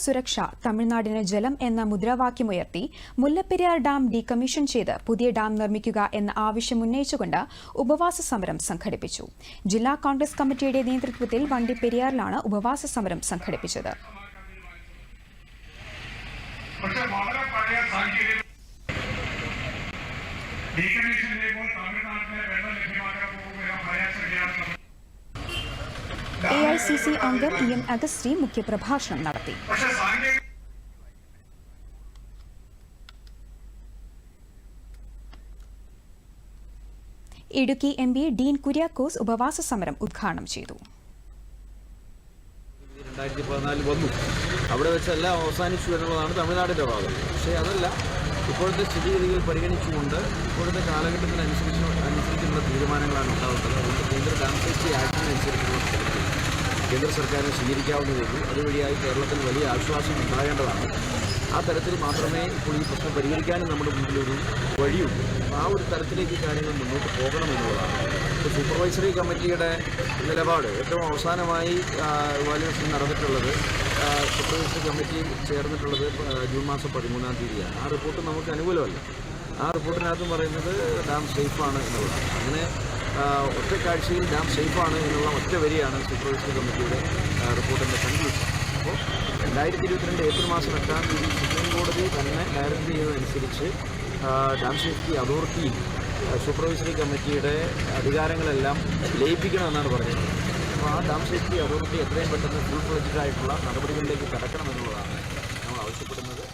സുരക്ഷ തമിഴ്നാടിന് ജലം എന്ന മുദ്രാവാക്യമുയർത്തി മുല്ലപ്പെരിയാർ ഡാം ഡീകമ്മീഷൻ ചെയ്ത് പുതിയ ഡാം നിർമ്മിക്കുക എന്ന ആവശ്യം ഉന്നയിച്ചുകൊണ്ട് ഉപവാസ സമരം സംഘടിപ്പിച്ചു. ജില്ലാ കോൺഗ്രസ് കമ്മിറ്റിയുടെ നേതൃത്വത്തിൽ വണ്ടിപ്പെരിയാറിലാണ് ഉപവാസ സമരം സംഘടിപ്പിച്ചത്. ഡീകമ്മീഷൻ ചെയ്യുമ്പോൾ തമിഴ്നാട്ടിലെ വെള്ളം ഐ സി സി അംഗം ഇ എം അഗസ്റ്റി മുഖ്യപ്രഭാഷണം നടത്തി. ഇടുക്കി എം പി ഡീൻ കുര്യാക്കോസ് ഉപവാസ സമരം ഉദ്ഘാടനം ചെയ്തു. രണ്ടായിരത്തി പതിനാലിൽ വന്നു. അവിടെ വെച്ചെല്ലാം അവസാനിച്ചു എന്നുള്ളതാണ് തമിഴ്നാടിന്റെ ഭാഗം. പക്ഷേ അതല്ല ഇപ്പോഴത്തെ സ്ഥിതിഗതികൾ പരിഗണിച്ചുകൊണ്ട് ഇപ്പോഴത്തെ കാലഘട്ടത്തിനനുസരിച്ച് അനുസരിച്ചുള്ള തീരുമാനങ്ങളാണ് ഉണ്ടാകുന്നത് അതുകൊണ്ട് കേന്ദ്ര ഡാം സേഫ്റ്റി ആക്ടിനനുസരിച്ചുള്ള കേന്ദ്ര സർക്കാരിന് സ്വീകരിക്കാവുന്നതുള്ളൂ അതുവഴിയായി കേരളത്തിന് വലിയ ആശ്വാസം ഉണ്ടാകേണ്ടതാണ്. ആ തരത്തിൽ മാത്രമേ ഇപ്പോൾ ഈ പ്രശ്നം പരിഹരിക്കാനും നമ്മുടെ മുമ്പിലൊരു വഴിയുള്ളൂ. ആ ഒരു തരത്തിലേക്ക് കാര്യങ്ങൾ മുന്നോട്ട് പോകണമെന്നുള്ളതാണ് ഇപ്പോൾ സൂപ്പർവൈസറി കമ്മിറ്റിയുടെ നിലപാട് ഏറ്റവും അവസാനമായി വാല്യുവേഷൻ നടന്നിട്ടുള്ളത് സൂപ്പർവൈസറി കമ്മിറ്റി ചേർന്നിട്ടുള്ളത് ജൂൺ മാസം പതിമൂന്നാം തീയതിയാണ്. ആ റിപ്പോർട്ട് നമുക്ക് അനുകൂലമല്ല. ആ റിപ്പോർട്ടിനകത്തും പറയുന്നത് ഡാം സേഫാണ് എന്നുള്ളതാണ്. അങ്ങനെ ആ, ഒറ്റ കാഴ്ചയിൽ ഡാം സേഫാണ് എന്നുള്ള ഒറ്റ വരിയാണ് സൂപ്പർവൈസറി കമ്മിറ്റിയുടെ റിപ്പോർട്ടിന്റെ കൺക്ലൂഷൻ അപ്പോൾ രണ്ടായിരത്തി ഇരുപത്തിരണ്ട് ഏപ്രിൽ മാസം എട്ടാം തീയതി സുപ്രീം കോടതി തന്നെ ഡയറക്റ്റ് ചെയ്യുന്നതനുസരിച്ച് ഡാം സേഫ്റ്റി അതോറിറ്റി സൂപ്പർവൈസറി കമ്മിറ്റിയുടെ അധികാരങ്ങളെല്ലാം ലയിപ്പിക്കണമെന്നാണ് പറഞ്ഞത്. അപ്പോൾ ആ ഡാം സേഫ്റ്റി അതോറിറ്റി എത്രയും പെട്ടെന്ന് ഫുൾ ഫ്ലഡ്ജഡ് ആയിട്ടുള്ള നടപടികളിലേക്ക് കടക്കണമെന്നുള്ളതാണ് നമ്മൾ ആവശ്യപ്പെടുന്നത്.